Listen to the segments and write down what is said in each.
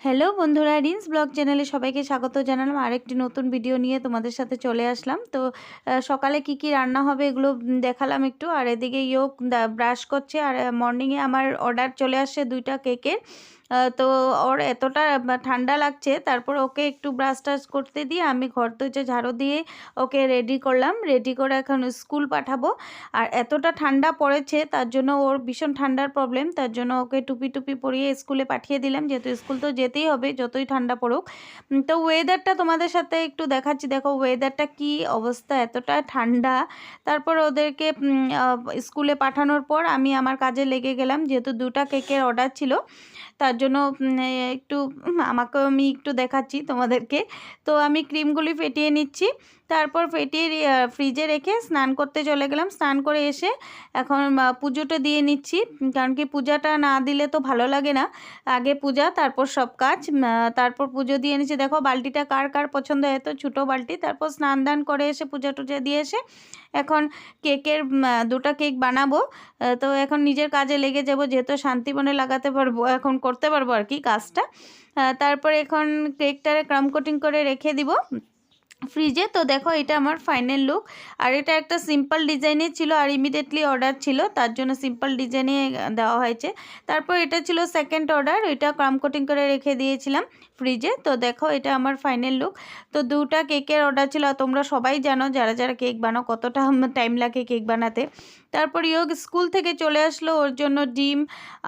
Hello বন্ধুরা, rinse blog চ্যানেলে সবাইকে স্বাগত জানালাম। আরেকটি নতুন ভিডিও নিয়ে তোমাদের সাথে চলে আসলাম। তো সকালে কি কি রান্না হবে এগুলো দেখালাম একটু। আর এদিকে ইয়োগ ব্রাশ করছে। আর মর্নিংয়ে আমার অর্ডার চলে আসছে দুইটা কেকের তো ওর এতটা ঠান্ডা লাগছে। তারপর ওকে একটু ব্রাশ টাশ করতে দিয়ে আমি ঘর তুলছে ঝাড়ু দিয়ে ওকে রেডি করলাম। রেডি করে এখন স্কুল পাঠাবো। আর এতটা ঠান্ডা পড়েছে, তার জন্য ওর ভীষণ ঠান্ডার প্রবলেম তার জন্য ওকে টুপি টুপি পরিয়ে স্কুলে পাঠিয়ে দিলাম। যেহেতু স্কুল তো যেতেই হবে, যতই ঠান্ডা পড়ুক। তো ওয়েদারটা তোমাদের সাথে একটু দেখাচ্ছি। দেখো ওয়েদারটা কি অবস্থা, এতটা ঠান্ডা। তারপর ওদেরকে স্কুলে পাঠানোর পর আমি আমার কাজে লেগে গেলাম। যেহেতু দুটা কেকের অর্ডার ছিল, তার জন্য একটু আমাকেও আমি একটু দেখাচ্ছি তোমাদেরকে। তো আমি ক্রিমগুলি ফেটিয়ে নিচ্ছি। তারপর ফেটিয়ে ফ্রিজে রেখে স্নান করতে চলে গেলাম। স্নান করে এসে এখন পুজোটা দিয়ে নিচ্ছি। কারণ কি পূজাটা না দিলে তো ভালো লাগে না। আগে পূজা, তারপর সব কাজ তারপর পুজো দিয়ে নিচ্ছি। দেখো বালতিটা কার কার পছন্দ হয়? তো ছোটো বালতি। তারপর স্নান দান করে এসে পূজা টুজা দিয়ে এসে এখন কেকের দুটো কেক বানাবো। তো এখন নিজের কাজে লেগে যাব। যেহেতু শান্তিবনে লাগাতে পারব, এখন করতে পারব আর কি কাজটা। তারপরে এখন কেকটারে ক্রাম কোটিং করে রেখে দিব। ফ্রিজে। তো দেখো, এটা আমার ফাইনাল লুক আর এটা একটা সিম্পল ডিজাইনের ছিল আর ইমিডিয়েটলি অর্ডার ছিল। তার জন্য সিম্পল ডিজাইনে দেওয়া হয়েছে। তারপর এটা ছিল সেকেন্ড অর্ডার এটা ক্রাম কোটিং করে রেখে দিয়েছিলাম ফ্রিজে তো দেখো, এটা আমার ফাইনাল লুক তো দুটা কেকের অর্ডার ছিল। তোমরা সবাই জানো, যারা যারা কেক বানাও, কতটা টাইম লাগে কেক বানাতে। তারপর ইয়োগ স্কুল থেকে চলে আসলো। ওর জন্য ডিম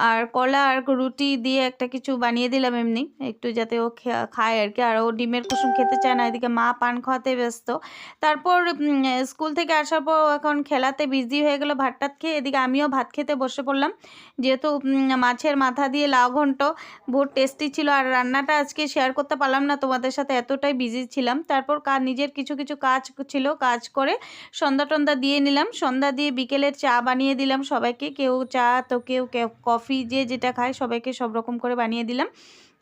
আর কলা আর রুটি দিয়ে একটা কিছু বানিয়ে দিলাম এমনি। একটু যাতে ও খায় আর কি। আর ও ডিমের কুসুম খেতে চায় না। এদিকে মা পান খাওয়াতে ব্যস্ত। তারপর স্কুল থেকে আসার পর এখন খেলাতে বিজি হয়ে গেল ভাত টাত খেয়ে এদিকে আমিও ভাত খেতে বসে পড়লাম। যেহেতু মাছের মাথা দিয়ে লাউ ঘন্ট, বহুত টেস্টি ছিল আর রান্নাটা আজকে শেয়ার করতে পারলাম না, তোমাদের সাথে এতটাই বিজি ছিলাম। তারপর কাজ নিজের কিছু কিছু কাজ ছিল, কাজ করে সন্ধ্যা টন্ধা দিয়ে নিলাম। সন্ধ্যা দিয়ে বিকেলের চা বানিয়ে দিলাম সবাইকে, কেউ চা তো কেউ কফি যে যেটা খায় সবাইকে সব রকম করে বানিয়ে দিলাম।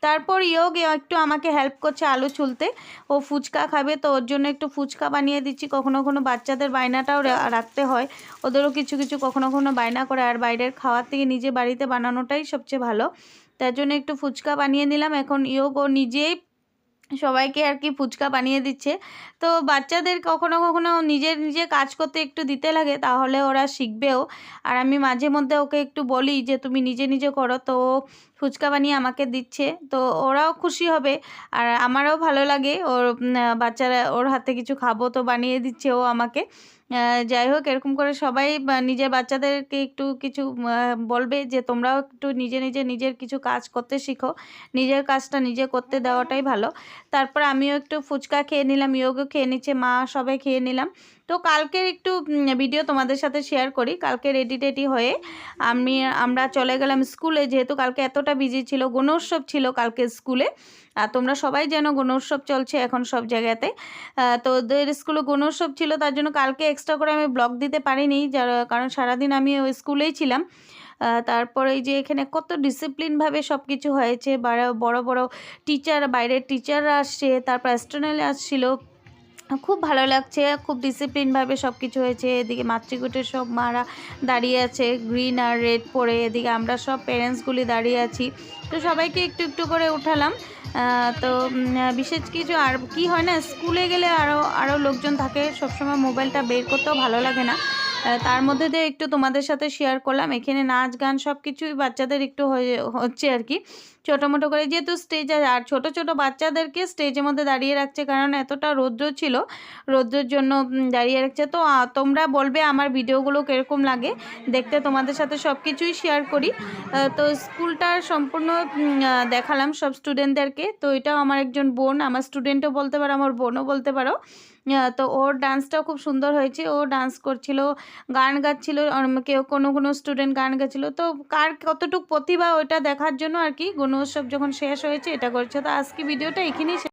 তারপর ইয়োগ একটু আমাকে হেল্প করছে আলু ছুলতে। ও ফুচকা খাবে, তো ওর জন্য একটু ফুচকা বানিয়ে দিচ্ছি। কখনো কখনো বাচ্চাদের বায়নাটাও রাখতে হয়। ওদেরও কিছু কিছু কখনো কখনো বায়না করে। আর বাইরের খাওয়ার থেকে নিজে বাড়িতে বানানোটাই সবচেয়ে ভালো। তার জন্য একটু ফুচকা বানিয়ে নিলাম। এখন ইয়োগ ও নিজেই সবাইকে আর কি ফুচকা বানিয়ে দিচ্ছে। তো বাচ্চাদের কখনো কখনো নিজের নিজে কাজ করতে একটু দিতে লাগে, তাহলে ওরা শিখবেও। আর আমি মাঝে মধ্যে ওকে একটু বলি যে, তুমি নিজে নিজে করো। তো ফুচকা বানিয়ে আমাকে দিচ্ছে। তো ওরাও খুশি হবে। আর আমারও ভালো লাগে। ওর বাচ্চারা, ওর হাতে কিছু খাব তো বানিয়ে দিচ্ছে ও আমাকে। যাই হোক, এরকম করে সবাই নিজের বাচ্চাদেরকে একটু কিছু বলবে যে, তোমরাও একটু নিজে নিজে নিজের কিছু কাজ করতে শিখো। নিজের কাজটা নিজে করতে দেওয়াটাই ভালো। তারপর আমিও একটু ফুচকা খেয়ে নিলাম, ইয়োগও খেয়ে নিচ্ছে, মা সবাই খেয়ে নিলাম। তো কালকের একটু ভিডিও তোমাদের সাথে শেয়ার করি, কালকে রেডি টেডি হয়ে আমি, আমরা চলে গেলাম স্কুলে যেহেতু কালকে এতটা বিজি ছিল, গণোৎসব ছিল কালকে স্কুলে আর তোমরা সবাই যেন গণোৎসব চলছে এখন সব জায়গাতে। তো ওদের স্কুলে গণোৎসব ছিল, তার জন্য কালকে এক্সট্রা করে আমি ব্লগ দিতে পারিনি, যার, কারণ সারাদিন আমি ওই স্কুলেই ছিলাম। তারপর এই যে এখানে কত ডিসিপ্লিনভাবে সব কিছু হয়েছে বড় বড় টিচার বাইরের টিচাররা আসছে, তারপর অ্যাস্ট্রোনাল আসছিল। খুব ভালো লাগছে, খুব ডিসিপ্লিনভাবে সব কিছু হয়েছে। এদিকে মাতৃকুটের সব মারা দাঁড়িয়ে আছে গ্রিন আর রেড পরে। এদিকে আমরা সব প্যারেন্টসগুলি দাঁড়িয়ে আছি। তো সবাইকে একটু একটু করে উঠালাম। তো বিশেষ কিছু আর কি হয় না, স্কুলে গেলে আরও আরও লোকজন থাকে, সবসময় মোবাইলটা বের করতেও ভালো লাগে না। তার মধ্যে দিয়ে একটু তোমাদের সাথে শেয়ার করলাম। এখানে নাচ, গান সব কিছুই বাচ্চাদের একটু হচ্ছে আর কি। ছোটো মোটো করে যেহেতু স্টেজ আর ছোট ছোট বাচ্চাদেরকে স্টেজের মধ্যে দাঁড়িয়ে রাখছে কারণ এতটা রৌদ্র ছিল, রৌদ্রের জন্য দাঁড়িয়ে রাখছে। তো তোমরা বলবে আমার ভিডিওগুলো কীরকম লাগে? দেখতে তোমাদের সাথে সব কিছুই শেয়ার করি তো স্কুলটা সম্পূর্ণ দেখালাম সব স্টুডেন্টদেরকে তো এটাও আমার একজন বোন, আমার স্টুডেন্টও বলতে পারো, আমার বোনও বলতে পারো। তো ওর ডান্সটাও খুব সুন্দর হয়েছে। ও ডান্স করছিল, গান গাচ্ছিল কেউ কোনো কোনো স্টুডেন্ট গান গাচ্ছিল। তো কার কতটুকু প্রতিভা ওইটা দেখার জন্য আর কি, গুণোৎসব যখন শেষ হয়েছে এটা করছে। তো আজকে ভিডিওটা এখানেই